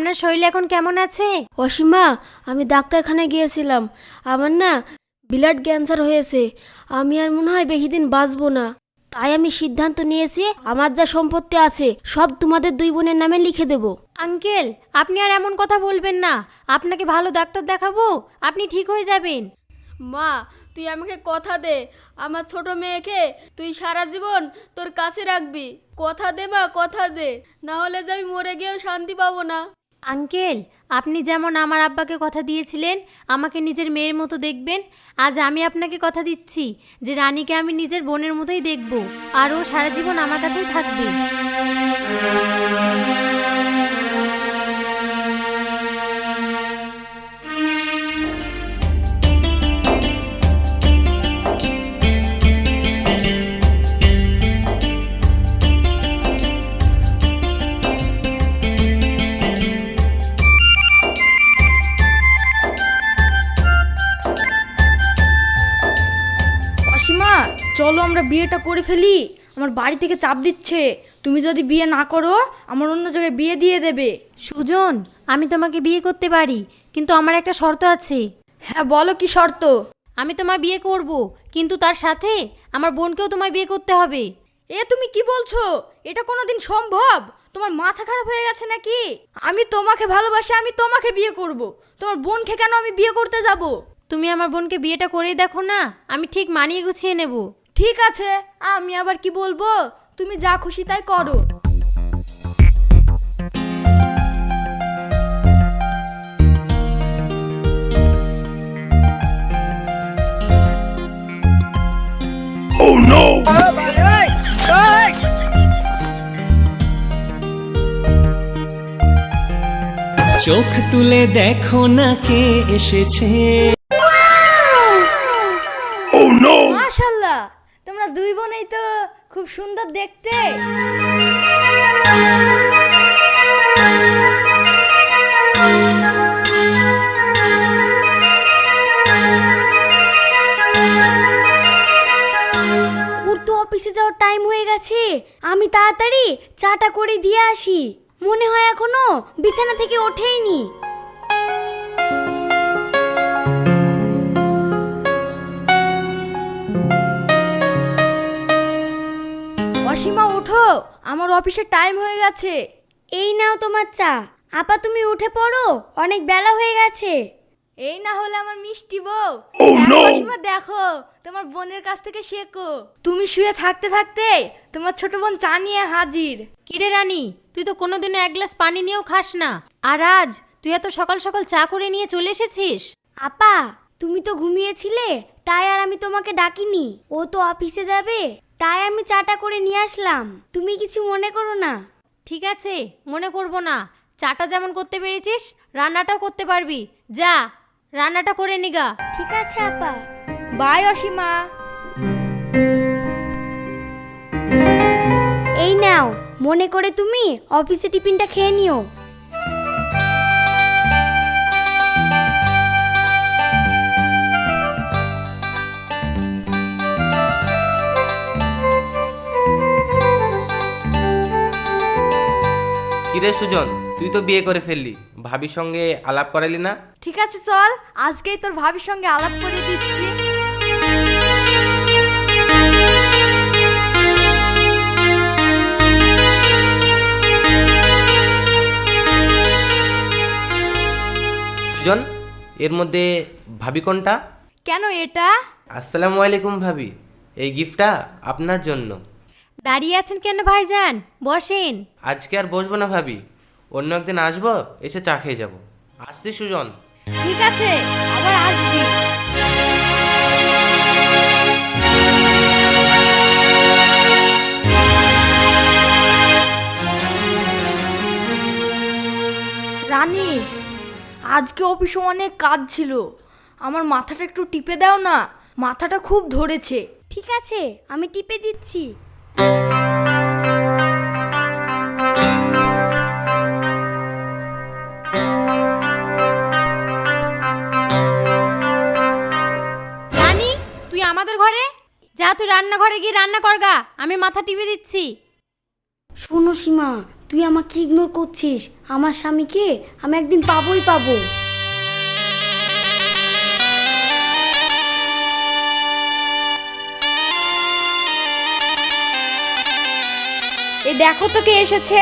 আপনার শরীর এখন কেমন আছে? অসীমা আমি ডাক্তারখানায় গিয়েছিলাম। আমার না ব্লাড ক্যান্সার হয়েছে। আমি আর মনে হয় বেশি দিন বাঁচবো না। তাই আমি সিদ্ধান্ত নিয়েছি আমার যা সম্পত্তি আছে সব তোমাদের দুই বোনের নামে লিখে দেব। আঙ্কেল আপনি আর এমন কথা বলবেন না। আপনাকে ভালো ডাক্তার দেখাবো আপনি ঠিক হয়ে যাবেন। মা তুই আমাকে কথা দে। আমার ছোট মেয়েকে তুই সারা জীবন তোর কাছে রাখবি। কথা দে মা কথা দে। না হলে যে আমি মরে গিয়েও শান্তি পাবো না। আঙ্কেল, আপনি যেমন আমার আব্বাকে কথা দিয়েছিলেন, আমাকে নিজের মেয়ের মতো দেখবেন, আজ আমি আপনাকে কথা দিচ্ছি যে রানীকে আমি নিজের বোনের মতোই দেখব, আর ও সারা জীবন আমার কাছেই থাকবে। করে ফেলি? আমার বাড়ি থেকে চাপ দিচ্ছে। তুমি যদি বিয়ে না করো আমার অন্য জায়গায় বিয়ে দিয়ে দেবে। সুজন আমি তোমাকে বিয়ে করতে পারি কিন্তু আমার একটা শর্ত আছে। হ্যাঁ বলো কি শর্ত? আমি তোমায় বিয়ে করব কিন্তু তার সাথে আমার বোনকেও তোমায় বিয়ে করতে হবে। এ তুমি কি বলছো? এটা কোনোদিন সম্ভব? তোমার মাথা খারাপ হয়ে গেছে নাকি? আমি তোমাকে ভালোবাসি আমি তোমাকে বিয়ে করব। তোমার বোনকে কেন আমি বিয়ে করতে যাব? তুমি আমার বোনকে বিয়েটা করেই দেখো না আমি ঠিক মানিয়ে গুছিয়ে নেব। ঠিক আছে আমি আবার কি বলব? তুমি যা খুশি তাই করো। চোখ তুলে দেখো না কে এসেছে। বোনেই তো, খুব সুন্দর দেখতে। অফিসে যাওয়ার টাইম হয়ে গেছে। আমি তাড়াতাড়ি চাটা করে দিয়ে আসি। মনে হয় এখনও বিছানা থেকে ওঠেইনি। অসীমা ওঠো। আমার অফিসের টাইম হয়ে গেছে। এই নাও তোমার চা। আপা তুমি উঠে পড়ো। অনেক বেলা হয়ে গেছে। এই না হলে আমার মিষ্টি বউ। দেখো অসীমা দেখো। তোমার বোনের কাছ থেকে শেখো। তুমি শুয়ে থাকতে থাকতে তোমার ছোট বোন চা নিয়ে হাজির। কিরে রানী তুই তো কোনোদিনও এক গ্লাস পানি নিয়েও খাস না। আর আজ তুই এত সকাল সকাল চা করে নিয়ে চলে এসেছিস? আপা তুমি তো ঘুমিয়েছিলে তাই আর আমি তোমাকে ডাকিনি। ও তো অফিসে যাবে। তাই আমি চাটা করে নিয়ে আসলাম। তুমি কিছু মনে করো না। ঠিক আছে মনে করব না। চাটা যেমন করতে পেরেছিস রান্নাটাও করতে পারবি। যা রান্নাটা করে নিগা ঠিক আছে আপা। বাই অসীমা। এই নাও মনে করে তুমি অফিসে টিফিনটা খেয়ে নিও। কিরে সুজন তুই তো বিয়ে করে ফেললি। ভাবির সঙ্গে আলাপ করালি না? ঠিক আছে চল। আজকেই তোর ভাবির সঙ্গে আলাপ করে দিচ্ছি। সুজন এর মধ্যে ভাবি কোনটা? কেন এটা? আসসালামু আলাইকুম ভাবি। এই গিফটটা আপনার জন্য। দাঁড়িয়ে আছেন কেন ভাইজান? বসেন। আজকে আর বসবো না ভাবি। অন্য একদিন আসব এসে চা খেয়ে যাব। আসছি সুজন। ঠিক আছে আবার আসবি। রানী আজকে অফিসে অনেক কাজ ছিল। আমার মাথাটা একটু টিপে দাও না। মাথাটা খুব ধরেছে। ঠিক আছে আমি টিপে দিচ্ছি। রানী, তুই আমাদের ঘরে? যা, তুই রান্নাঘরে গিয়ে রান্না করগা আমি মাথা টিপে দিচ্ছি। শোনো সীমা, তুই আমাকে ইগনোর করছিস। আমার স্বামীকে আমি একদিন পাবোই পাবো। দেখো তো কে এসেছে।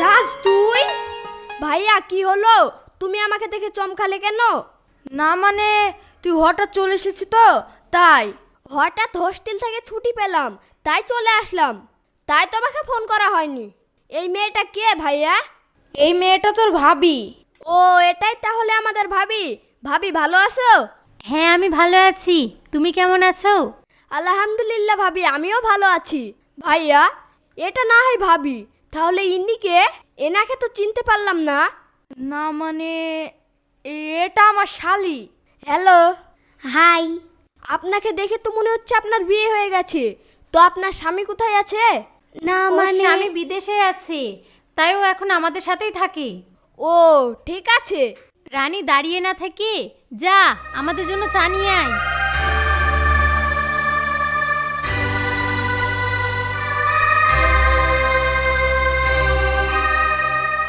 রাজ তুই? ভাইয়া কি হলো? তুমি আমাকে দেখে চমকালে কেন? না মানে তুই হঠাৎ চলে এসেছি তো তাই। হঠাৎ হোস্টেল থেকে ছুটি পেলাম তাই চলে আসলাম। তাই তোমাকে ফোন করা হয়নি। এই মেয়েটা কে ভাইয়া? এই মেয়েটা তোর ভাবি। ও এটাই তাহলে আমাদের ভাবি। ভাবি ভালো আছো? হ্যাঁ আমি ভালো আছি। তুমি কেমন আছো? আলহামদুলিল্লাহ ভাবি আমিও ভালো আছি। ভাইয়া এটা না হয় ভাবি তাহলে ইন্নিকে এনাকে তো চিনতে পারলাম না। না মানে এটা আমার শালি। হ্যালো? হাই। আপনাকে দেখে তো মনে হচ্ছে আপনার বিয়ে হয়ে গেছে। তো আপনার স্বামী কোথায় আছে? না মানে স্বামী বিদেশে আছে তাই ও এখন আমাদের সাথেই থাকে। ও ঠিক আছে। রানী দাঁড়িয়ে না থেকে যা, আমাদের জন্য চা নিয়ে আয়।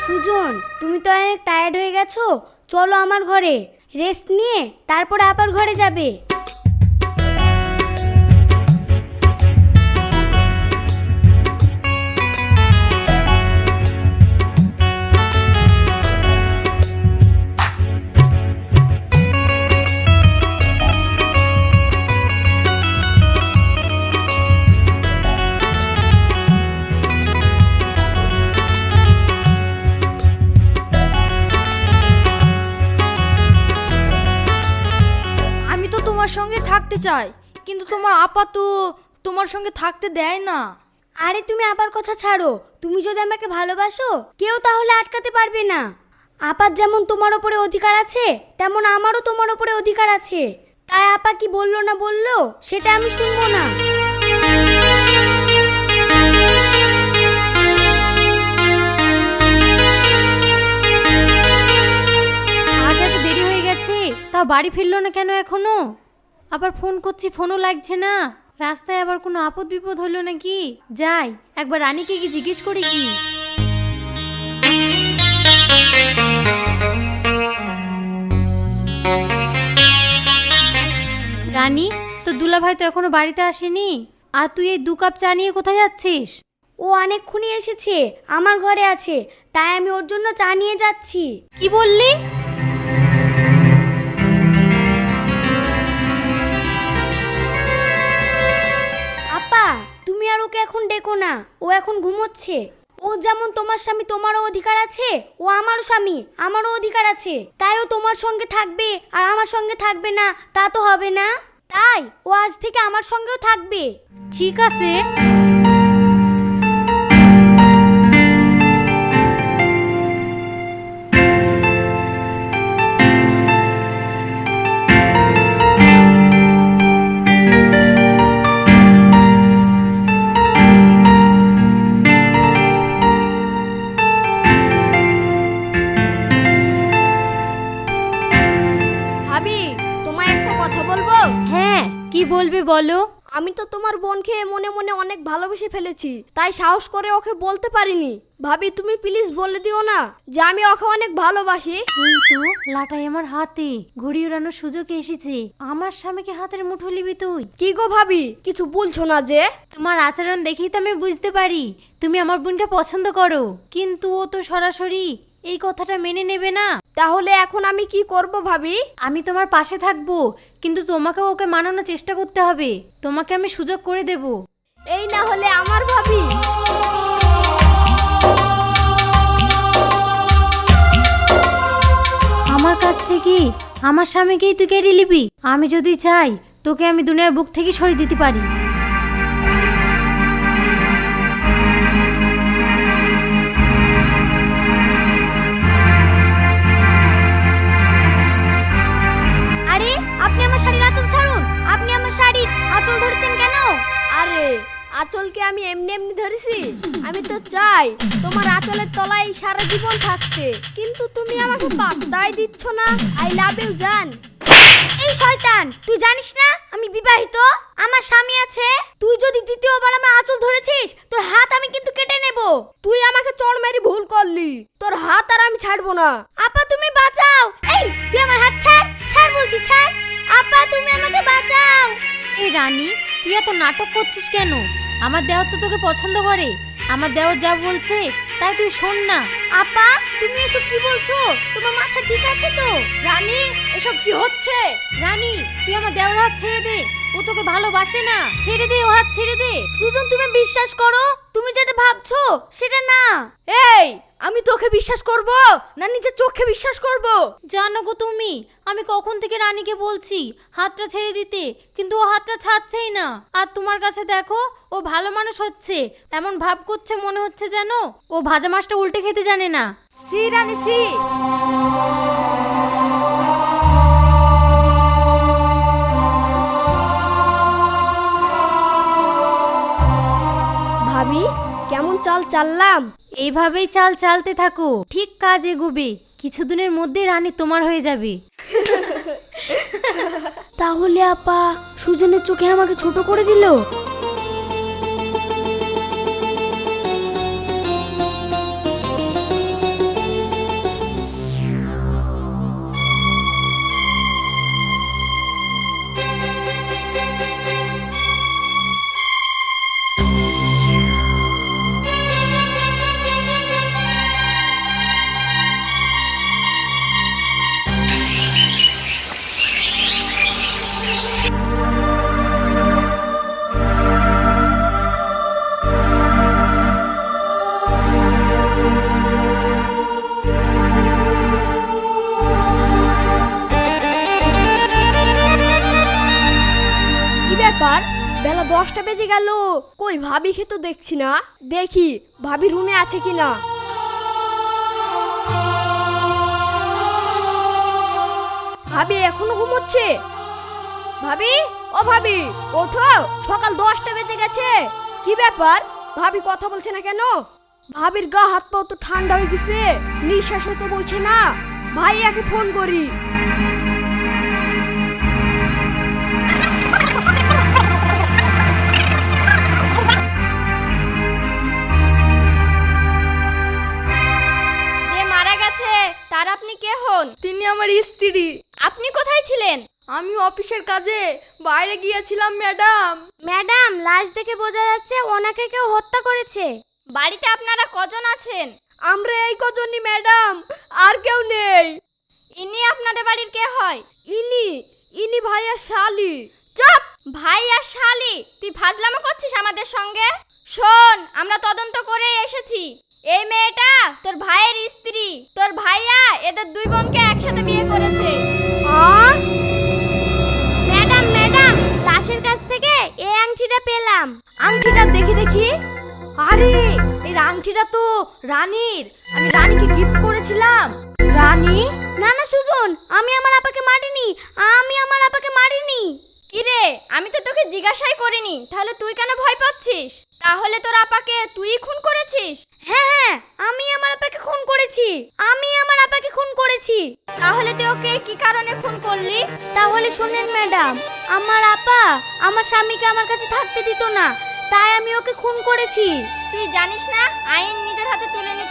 সুজন, তুমি তো অনেক টায়ার্ড হয়ে গেছো। চলো আমার ঘরে। রেস্ট নিয়ে, তারপর আবার ঘরে যাবে। থাকতে চাই কিন্তু তোমার আপা তো তোমার সঙ্গে থাকতে দেয় না। আরে তুমি আবার কথা ছাড়ো তুমি যদি আমাকে ভালোবাসো কেউ তাহলে আটকাতে পারবে না। আপার যেমন তোমার ওপরে অধিকার আছে তেমন আমারও তোমার ওপরে অধিকার আছে। তাই আপা কি বলল না বলল সেটা আমি শুনব না। আজ এত দেরি হয়ে গেছে তাও বাড়ি ফিরলো না কেন এখনও? আবার ফোন করছি ফোনও লাগছে না। রাস্তায় আবার কোনো আপদ বিপদ হলো নাকি? যাই একবার রানীকে কি জিজ্ঞেস করি কি। রানী তো দুলাভাই তো এখনও বাড়িতে আসেনি? আর তুই এই দু কাপ চা নিয়ে কোথায় যাচ্ছিস? ও অনেকক্ষণই এসেছে আমার ঘরে আছে তাই আমি ওর জন্য চা নিয়ে যাচ্ছি। কি বললি? ওকে এখন ডেকো না, ও এখন ঘুমোচ্ছে। ও যেমন তোমার স্বামী, তোমারও অধিকার আছে, ও আমারও স্বামী, আমারও অধিকার আছে। তাই ও তোমার সঙ্গে থাকবে, আর আমার সঙ্গে থাকবে না, তা তো হবে না। তাই, ও আজ থেকে আমার সঙ্গেও থাকবে। ঠিক আছে। কি বলবে বলো? আমি তো তোমার বোনকে মনে মনে অনেক ভালোবেসে ফেলেছি তাই সাহস করে ওকে বলতে পারিনি। ভাবি তুমি প্লিজ বলে দিও না যে আমি ওকে অনেক ভালোবাসি। এই তো লাটাই আমার হাতে ঘুড়ি উড়ানোর সুযোগ এসেছে। আমার স্বামীকে হাতের মুঠো লিবি তুই? কি গো ভাবি কিছু বলছো না যে? তোমার আচরণ দেখেই তো আমি বুঝতে পারি তুমি আমার বোনকে পছন্দ করো। কিন্তু ও তো সরাসরি এই কথাটা মেনে নেবে না। তাহলে এখন আমি কি করব ভাবি? আমি তোমার পাশে থাকব কিন্তু তোমাকে ওকে মানানোর চেষ্টা করতে হবে। তোমাকে আমি সুযোগ করে দেব। এই না হলে আমার ভাবি। আমার কাছ থেকে আমার স্বামীকেই তুই কেড়ে নিবি। আমি যদি চাই তোকে আমি দুনিয়ার বুক থেকে সরিয়ে দিতে পারি। আঁচলকে আমি এমনি এমনি ধরেছি, আমি তো চাই তোমার আঁচলের তলায় সারা জীবন থাকতে। কিন্তু তুমি আমাকে পাত্তাই দিচ্ছ না আই লাভ ইউ জান। এই শয়তান, তুই জানিস না আমি বিবাহিত? আমার স্বামী আছে, তুই যদি দ্বিতীয়বার আমার আঁচল ধরেছিস, তোর হাত আমি কিন্তু কেটে নেব। তুই আমাকে চড় মেরে ভুল করলি, তোর হাত আর আমি ছাড়বো না। আপা, তুমি বাঁচাও। এই, তুই আমার হাত ছাড় ছাড় বলছি, ছাড়। আপা, তুমি আমাকে বাঁচাও। এই রানী, তুই এত নাটক করছিস কেন? আমার দেওয়ার তো তোকে পছন্দ করে। আমার দেওয়ার যা বলছে তাই তুই শোন না। আপা তুমি এসব কি বলছো? তোমার মাথা ঠিক আছে তো? রানী এসব কি হচ্ছে? রানী তুই আমার দেওয়ার হাত ছেড়ে দে। ও তোকে ভালোবাসে না। ছেড়ে দে ও হাত ছেড়ে দে। সুজন তুমি বিশ্বাস করো? তুমি যেটা ভাবছ সেটা না। এই আমি তোকে বিশ্বাস করব না নিজের চোখে বিশ্বাস করব? জানো গো তুমি আমি কখন থেকে রানীকে বলছি হাতটা ছেড়ে দিতে কিন্তু ও হাতটা ছাড়ছেই না। আর তোমার কাছে দেখো ও ভালো মানুষ হচ্ছে এমন ভাব করছে মনে হচ্ছে যেন ও ভাজা মাছটা উল্টে খেতে জানে না। সি রানী সি ভাবি কেমন চাল চাললাম? এইভাবেই চাল চালতে থাকো। ঠিক কাজ এগোবে কিছুদিনের মধ্যে রানী তোমার হয়ে যাবে। তাহলে আপা সুজনের চোখে আমাকে ছোট করে দিল? ব্যাপার? বেলা দশটা বেজে গেল। কই ভাবি তো দেখছি না। দেখি, ভাবি রুমে আছে কিনা। ভাবি এখনও ঘুমোচ্ছে? ভাবি? ও ভাবি, ওঠো। সকাল দশটা বেজে গেছে। কি ব্যাপার? ভাবি কথা বলছে না কেন? ভাবির গা হাত পাও তো ঠান্ডা হয়ে গেছে। নিঃশ্বাসও তো বলছে না। ভাইয়াকে ফোন করি। আমি অফিসের কাজে বাইরে গিয়েছিলাম ম্যাডাম। ম্যাডাম লাশ দেখে বোঝা যাচ্ছে ওনাকে কেউ হত্যা করেছে। বাড়িতে আপনারা কজন আছেন? আমরা এই কজনই ম্যাডাম আর কেউ নেই। ইনি আপনাদের বাড়ির কে হয়? ইনি ইনি ভাইয়া শালি। চুপ! ভাইয়া শালি তুই ফাজলামো করছিস আমাদের সঙ্গে? শোন আমরা তদন্ত করে এসেছি। এই মেয়েটা তোর ভাইয়ের স্ত্রী। তোর ভাইয়া এদের দুই বোনকে একসাথে বিয়ে করেছে। ম্যাডাম লাশের কাছ থেকে এই আংটিটা পেলাম। আংটিটা দেখি দেখি। আরে এই আংটিটা তো রানীর। আমি রানীকে গিফট করেছিলাম। রানী? না না সুজন আমি আমার আপাকে মারিনি। আমি আমার আপাকে মারিনি। কিরে আমি তো তোকে জিজ্ঞাসাই করিনি। তাহলে তুই কেন ভয় পাচ্ছিস? তাহলে তোর আপাকে তুই খুন করেছিস? হ্যাঁ হ্যাঁ আমি আমার আপাকে খুন করেছি। আমি আমার আপাকে খুন করেছি। তাহলে তুই ওকে কি কারণে খুন করলি? তাহলে শোনেন ম্যাডাম আমার আপা আমার স্বামীকে আমার কাছে থাকতে দিত না। তাই আমি ওকে খুন করেছি। তুই জানিস না আইন নিজের হাতে তুলে নিতে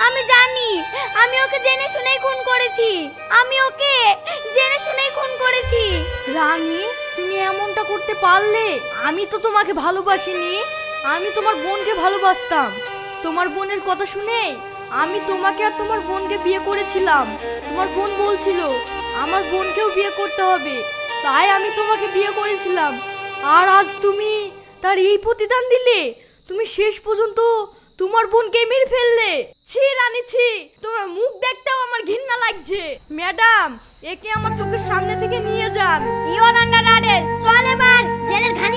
আমি জানি, আমি ওকে জেনে শুনেই খুন করেছি। আমি ওকে জেনে শুনেই খুন করেছি। রানী, তুমি এমনটা করতে পারলে? আমি তো তোমাকে ভালোবাসিনি। আমি তোমার বোনকে ভালোবাসতাম। তোমার বোনের কথা শুনে আমি তোমাকে আর তোমার বোনকে বিয়ে করেছিলাম। তোমার বোন বলছিল, আমার বোনকেও বিয়ে করতে হবে। তাই আমি তোমাকে বিয়ে করেছিলাম। আর আজ তুমি তার এই প্রতিদান দিলে? তুমি শেষ পর্যন্ত তোমার বোনকে মেরে ফেললে? ছি রানী, ছি। তোমার মুখ দেখতেও আমার ঘৃণা লাগছে। ম্যাডাম, একে আমার চোখের সামনে থেকে নিয়ে যান। ইওর আন্ডার আরেস্ট চল এবার। জেলের ঘানি